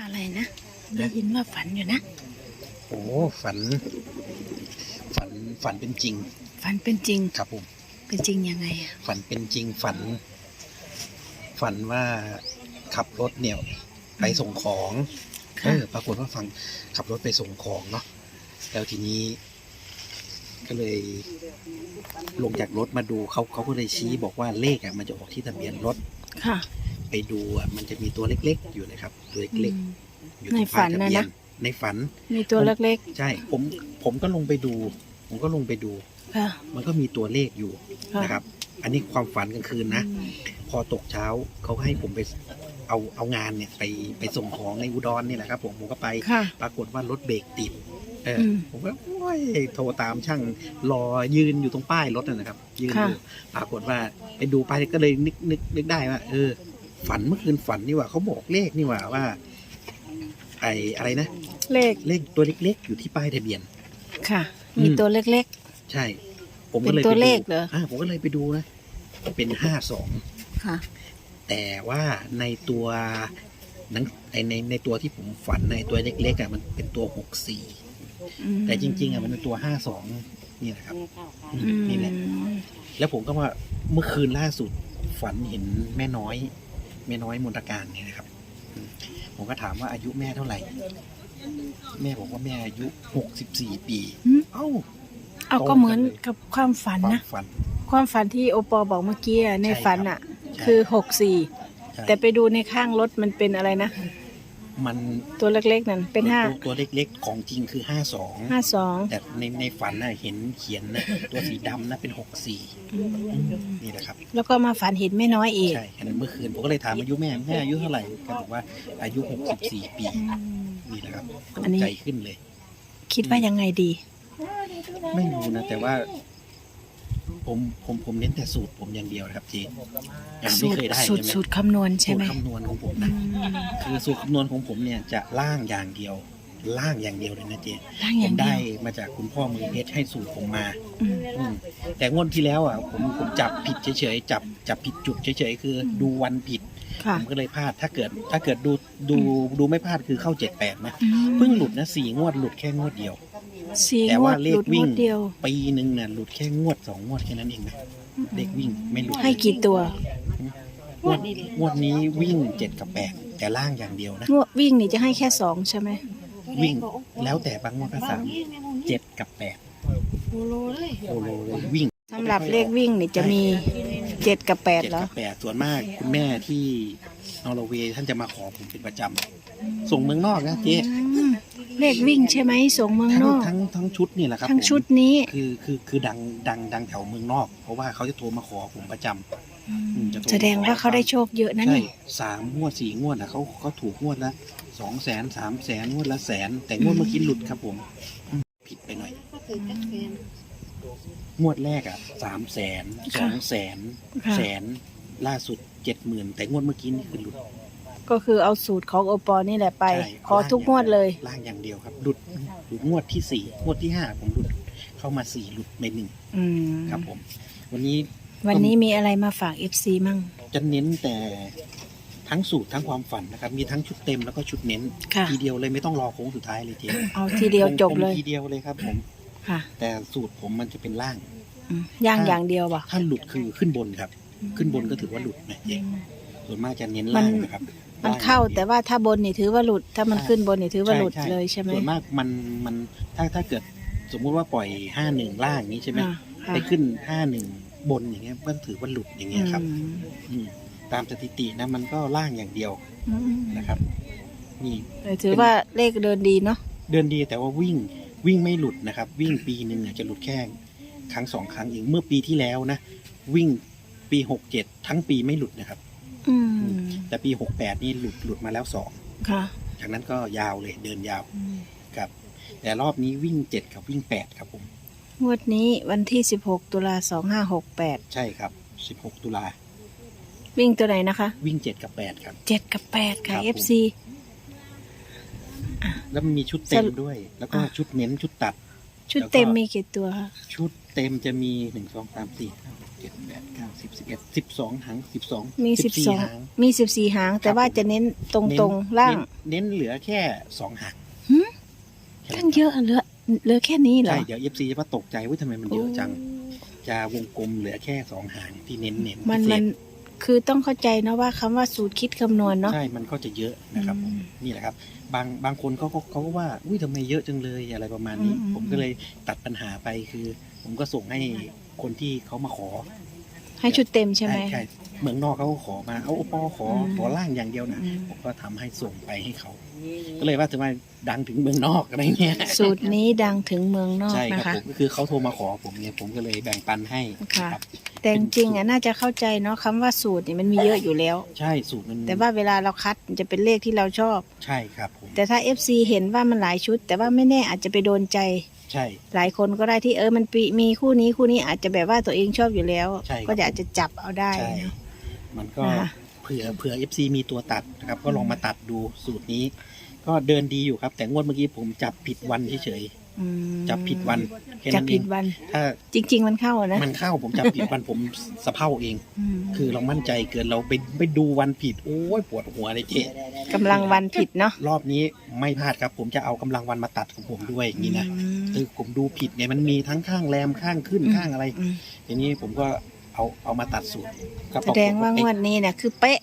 อะไรนะได้ยินว่าฝันอยู่นะ โอ้ฝัน ฝันฝันเป็นจริง ฝันเป็นจริงครับผมเป็นจริงยังไงอะฝันเป็นจริงฝัน ฝันว่าขับรถเนี่ยไปส่งของเอค่ะอปรากฏว่าฟังขับรถไปส่งของเนาะแล้วทีนี้ ก็เลย ลงจากรถมาดูเขาเขาก็เลยชี้บอกว่าเลขอะมันจะออกที่ทะเบียนรถค่ะ ไปดูอะมันจะมีตัวเล็กๆ อยู่นะครับ ตัวเล็กอืมๆอยู่ในที่ฝัป้ายนทะน่ะเบียนะนในฝัน มีตัวเล็กใช่ผมผมก็ลงไปดู ผมก็ลงไปดู ๆ ค่ะ มันก็มีตัวเลขอยู่ค่ะ นะครับ อันนี้ความฝันกลางคืนนะอืมพอตกเช้าเขาให้ผมไปเอาเอางานเนี่ยไปไปส่งของในอุดรนี่แหละครับ ผมผมก็ไป ค่ะ ปรากฏว่ารถเบรกติด เอออมผมก็โอ้ยโทรตามช่างรอยืนอยู่ตรงป้ายรถน่ะนะครับ ยืนอยู่ปรากฏว่าไปดูไปก็เลยนึกนึกนึกได้ว่า เออ ฝันเมื่อคืนฝันนี่หว่าเขาบอกเลขนี่หว่าว่า ไออะไรนะเลขเลขตัวเล็กๆ อยู่ที่ป้ายทะเบียน ค่ะอืมมีตัวเล็ก ใช่ ผมก็เลยเป็นตัวไปดูเลขเหรอ อ่าผมก็เลยไปดูนะเป็นห้าสองๆ ค่ะ แต่ว่าในตัวหนังในในในตัวที่ผมฝันในตัวเล็กๆอะมันเป็นตัวหกสี่อืมแต่จริง ๆอะมันเป็นตัวห้าสองนี่แหละครับอืมอืมนี่แหละ แล้วผมก็ว่าเมื่อคืนล่าสุดฝันเห็นแม่น้อย แม่น้อยมนตการเนี่ยนะครับอืมผมก็ถามว่าอายุแม่เท่าไหร่ แม่บอกว่าแม่อายุหกสิบสี่ปี อืม เอ้า เอาก็เหมือนกับความฝันความนะ ฝัน ความฝันที่โอปอบอกเมื่อกี้อะในใช่ครับฝันอะ ใช่คือหกสี่ใช่แต่ไปดูในข้างรถมันเป็นอะไรนะ มันตัวเล็กๆนั่นเป็นห้าตัวตัวเล็กๆ ของจริงคือห้าสองห้าสองแต่ในในฝันน่ะเห็นเขียนนะตัวสีดำนะเป็นหกสี่นี่แหละครับ แล้วก็มาฝันเห็นไม่น้อยอีกใช่ขณะเมื่อคืนผมก็เลยถามอายุแม่แม่อายุเท่าไหร่ก็บอกว่าอายุหกสิบสี่ปีอืมนี่แหละครับอันนี้ใจขึ้นเลย คิดว่ายังไงดี ไม่รู้นะแต่ว่า ผมผมผมเน้นแต่สูตรผมอย่างเดียวนะครับเจยังสูไม่ตรเคยได้สูตรใช่ไหมสูตรคำนวณใช่สูตไหมรคำนวณของผมอืนะมคือสูตรคำนวณของผมเนี่ยจะล่างอย่างเดียว ล่างอย่างเดียวเลยนะเจร่างอผย่ามงเดีได้ยวมาจากคุณพ่อมือเพชรให้สูตรผมมา อืม อืมแต่งวดที่แล้วอะผมผมจับผิดเฉยๆจับจับผิดจุดเฉยๆคืออม ดูวันผิด ค่ะผมก็เลยพลาดถ้าเกิดถ้าเกิดดูดูดูไม่พลาดคือเข้าเจ็ดแปดนะอืมเพิ่งหลุดนะสี่งวดหลุดแค่งวดเดียว สี่แต่งวว่าดเลหขลุดงวิ่วงดเดียว ปีหนึ่งเนี่ยหลุดแค่งวดสองงวดแค่นั้นเองนะเลขวิ่งไม่หลุดให้กี่ตัว งวดงวดนี้วิ่งเจ็ดกับแปดแต่ล่างอย่างเดียวนะ งวดวิ่งนี่จะให้แค่สองใช่ไหมวิ่งแล้วแต่บางงวดก็สามเจ็ดกับแปดโลเลย โอโลเลยวิ่งสำหรับเลขวิ่งนี่จะมี เจ็ดกับแปดเจ็ดเหรอ กับแปดส่วนมากคุณแม่ที่นอร์เวย์ท่านจะมาขอผมเป็นประจำส่งเมืองนอกนะเจ๊อืมเลขวิ่งใช่ไหมส่งเมืองทั้นงอก ทั้งทั้งชุดนี่แหละครับทั้งผมชุดนี้คือคือคือดังดังดังแถวเมืองนอก เพราะว่าเขาจะโทรมาขอผมประจำ อืมจะโทร แสดงว่าเขาได้โชคเยอะนะใช่นี่ สามงวดสี่งวดอะเขาเขาถูกงวดละสองแสนสามแสนงวดละแสน แต่งวดเมื่อกี้หลุดครับผมอืมผิดไปหน่อยก็คือจักแฟน งวดแรกอะสามแสนสองแสนค่ะ แสนล่าสุดเจ็ดหมื่นแต่งวดเมื่อกี้นี่คือหลุดก็คือเอาสูตรของโอปอนี่แหละไป ใช่ขอทุกงวดเลย ล่างอย่างเดียวครับหลุดหลุดงวดที่สี่งวดที่ห้าผมหลุดเข้ามาสี่หลุดไปหนึ่งอืมครับผม วันนี้วันนี้มีอะไรมาฝาก FC มั่งจะเน้นแต่ทั้งสูตรทั้งความฝันนะครับ มีทั้งชุดเต็มแล้วก็ชุดเน้นค่ะ ทีเดียวเลยไม่ต้องรอโค้งสุดท้ายเลยเจ๊เอาทีเดียวจบเลยผมทีเดียวเลยครับผม ค่ะ แต่สูตรผมมันจะเป็นล่าง อืมย่างอย่างเดียวป่ะ ถ้าหลุดคือขึ้นบนครับ ขึ้นบนก็ถือว่าหลุดนะเจ๊ส่วนมากจะเน้นมัล่านงนะครับมันล่งเข้าอย่งดียวแต่ว่าถ้าบนนี่ถือว่าหลุด ถ้ามันใช่ขึ้นบนนี่ถือว่าหลุดใช่เลยใช่ไหมส่วนมากมันมันถ้าถ้าเกิดสมมุติว่าปล่อยห้าหนึ่งล่างนี้ใช่ไหมอ่าค่ะไปขึ้นห้าหนึ่งบนอย่างเงี้ยก็ถือว่าหลุดอย่างเงี้ยครับ อืมอืมตามสถิตินะมันก็ล่างอย่างเดียวอืมนะครับนี่แต่ถือว่าเลขเดินดีเนาะเดินดีแต่ว่าวิ่ง วิ่งไม่หลุดนะครับ วิ่งปีหนึ่งเนี่ยจะหลุดแค่ครั้งสองครั้งเองเมื่อปีที่แล้วนะ วิ่งปีหกเจ็ดทั้งปีไม่หลุดนะครับ อืมแต่ปีหกแปดนี่หลุดหลุดมาแล้วสองค่ะจากนั้นก็ยาวเลยเดินยาวอืมครับ แต่รอบนี้วิ่งเจ็ดกับวิ่งแปดครับผมงวดนี้วันที่16ตุลา2568ใช่ครับสิบหกตุลาวิ่งตัวไหนนะคะ วิ่งเจ็ดกับแปดครับ7กับ8ค่ะครับผม FC แล้วมันมีชุดเต็มด้วย แล้วก็อะชุดเน้นชุดตัด ชุดเต็มมีกี่ตัวคะชุดเต็มจะมีหนึ่งสองสามสี่ห้าหกเจ็ดแปดเก้าสิบสิบเอ็ดสิบสองหางสิบสองมีสิบสองหางมีสิบสี่หาง แต่ว่าจะเน้นตรงตรงๆล่างเน้นเน้นเหลือแค่สองหางหืมแค่ตั้งเยอะเหลือเหลือแค่นี้เหรอใช่เดี๋ยวเอฟซีจะมาตกใจว่าทำไมมันเยอะจัง จะวงกลมเหลือแค่สองหางที่เน้นเน้นมันพิเศมัษน คือต้องเข้าใจนะว่าคำว่าสูตรคิดคำนวณเนาะ ใช่ มันก็จะเยอะนะครับอืมนี่แหละครับ บางบางคนเขาก็เขาก็ว่า อุ้ยทำไมเยอะจังเลยอะไรประมาณนี้ อืมอืม ผมก็เลยตัดปัญหาไปคือ ผมก็ส่งให้คนที่เขามาขอ ให้ชุดเต็มใช่ไหม ใช่เมืองนอกเขาก็ขอมาเอาปอขออืมขอล่างอย่างเดียวนะอืม ผมก็ทำให้ส่งไปให้เขา ก็เลยว่าจะมาดังถึงเมืองนอกอะไรเงี้ยสูตรนี้ดังถึงเมืองนอกใช่นะครัคะ บผมก็คือเขาโทรมาขอผมเนี่ยผมก็เลยแบ่งปันให้ค่ะครับแต่จริงๆอะน่าจะเข้าใจเนาะคำว่าสูตรนี่มันมีเยอะอยู่แล้ว ใช่สูตรมันแต่ว่าเวลาเราคัดมันจะเป็นเลขที่เราชอบ ใช่ครับผมแต่ถ้า FC เห็นว่ามันหลายชุด แต่ว่าไม่แน่อาจจะไปโดนใจ ใช่ หลายคนก็ได้ที่เออมันปีมีคู่นี้คู่นี้อาจจะแบบว่าตัวเองชอบอยู่แล้ว ใช่ครับ ก็จะอาจจะจับเอาได้ใช่เนอะมันก็นะคะ เผื่อเผื่อ FC มีตัวตัดนะครับ ก็ลองมาตัดดูสูตรนี้ ก็เดินดีอยู่ครับ แต่งวดเมื่อกี้ผมจับผิดวันเฉยอืมๆจับผิดวันแค่จับนั้นเอผิงดวัน ถ้าจริง ๆ มันเข้านะมันเข้าผมจับผิดวันผมสะเพร่าเองมคือเรามั่นใจเกินเราไปไปดูวันผิด โอ้ยปวดหัวเลยเจ๊กำลังวันผิดเนาะรอบนี้ไม่พลาดครับ ผมจะเอากำลังวันมาตัดของผมด้วยอย่างนี้นะอืม คือผมดูผิดไงมันมีทั้งข้างแรมข้างขึ้นอืมข้างอะไรอืมทีนี้ผมก็เอาเอามาตัดสูตรก็แสดงว่างวดนี้เนี่ยคือเป๊ะ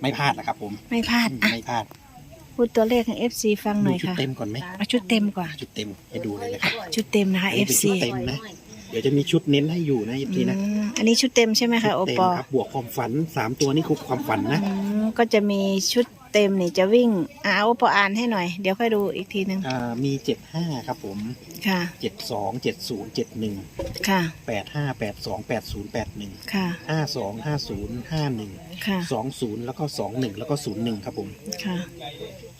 ไม่พลาดนะครับ ผมไม่พลาดอะไม่พลาดพูดตัวเลขให้ FC ฟังหดูน่อยชุดค่ะเต็มก่อนไหมเอาชุดเต็มก่อนชุดเต็มให้ดูเลยนะครับ ชุดเต็มนะคะอันนี้เป็น FC ชุดเต็มนะ เดี๋ยวจะมีชุดเน้นให้อยู่นะอีอืทีนะมอันนี้ชุดเต็มใช่ไหมคะโอชุดเต็มปอครับบวกความฝันสามตัวนี่คือความฝันนะ อืมก็จะมีชุด เต็มนี่จะวิ่งอ่าโอปออ่านให้หน่อย เดี๋ยวค่อยดูอีกทีหนึ่งอ่ามีเจ็ดห้าครับผมค่ะ เจ็ดสองเจ็ดศูนย์เจ็ดหนึ่งค่ะ แปดห้าแปดสองแปดศูนย์แปดหนึ่งค่ะ ห้าสองห้าศูนย์ห้าหนึ่งค่ะ สองศูนย์แล้วก็สองหนึ่งแล้วก็ศูนย์หนึ่งครับผม ค่ะ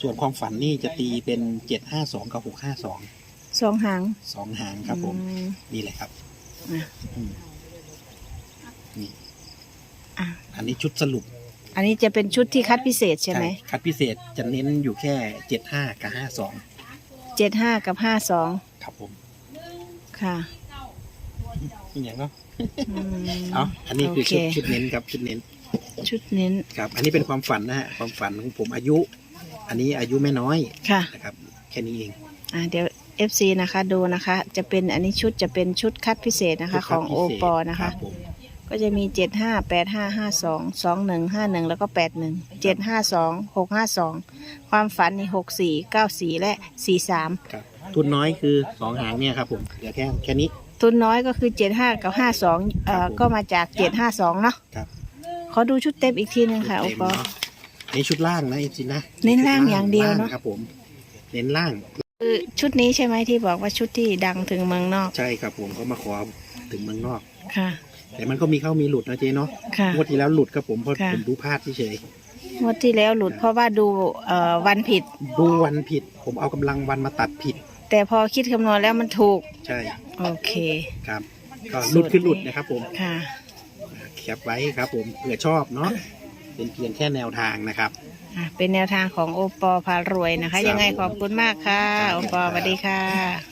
ส่วนความฝันนี่จะตีเป็นเจ็ดห้าสองกับหกห้าสองสองหางสองหางครับผม อืมนี่แหละครับอะอืมนี่ อะอันนี้ชุดสรุป อันนี้จะเป็นชุดที่คัดพิเศษใช่ไหมคัดพิเศษจะเน้นอยู่แค่เจ็ดห้ากับห้าสองเจ็ดห้ากับห้าสองครับผมค่ะนี่อย่างเนาะอืมเอาอันนี้คือชุดโอเคชุดเน้นครับชุดเน้น ชุดเน้นครับ อันนี้เป็นความฝันนะฮะความฝันของผมอายุ อันนี้อายุไม่น้อยค่ะนะครับ แค่นี้เองอ่าเดี๋ยว FC นะคะดูนะคะ จะเป็นอันนี้ชุดจะเป็นชุดคัดพิเศษนะคะชุดขรับองโอพิเศษปอนะรัคะบผม ก็จะมีเจ็ดห้าแปดห้าห้าสองสองหนึ่งห้าหนึ่งแล้วก็แปดหนึ่งเจ็ดห้าสองหกห้าสองความฝันนี่หกสี่เก้าสี่และสี่สามครับทุนน้อยคือสองหางเนี่ยครับผมเหลือแค่แค่นี้ ทุนน้อยก็คือเจ็ดห้ากับห้าสองเอ่อครับผมก็มาจากเจ็ดห้าสองเนาะครับ ขอดูชุดเต็มอีกทีหนึ่งค่ะโอเต็มปอเนาะนี่ชุดล่างนะเอฟซีนะเน้นล่างอย่างเดียวเนอะล่งครับผมเน้นล่างคือชุดนี้ใช่ไหมที่บอกว่าชุดที่ดังถึงเมืองนอกใช่ครับผมเขามาขอถึงเมืองนอก ค่ะ แต่มันก็มีเข้ามีหลุดนะเจ๊เนาะค่ะ งวดที่แล้วหลุดครับผมเพราะค่ะ ผมดูพลาดเฉยงวดที่แล้วหลุดเพราะว่าดูเอ่อวันผิด ๆดูวันผิด ผมเอากำลังวันมาตัดผิดแต่พอคิดคำนวณแล้วมันถูก ใช่โอเค ครับ ก็หลุดคือหลุดนะครับผม ค่ะ แคปไว้ครับผมเผื่อชอบเนาะเป็นเพียงแค่แนวทางนะครับ อะเป็นแนวทางของโอปอพารวยนะคะครับยังไงขอบคุณมากค่ะครับโอปอสวัสดีค่ะ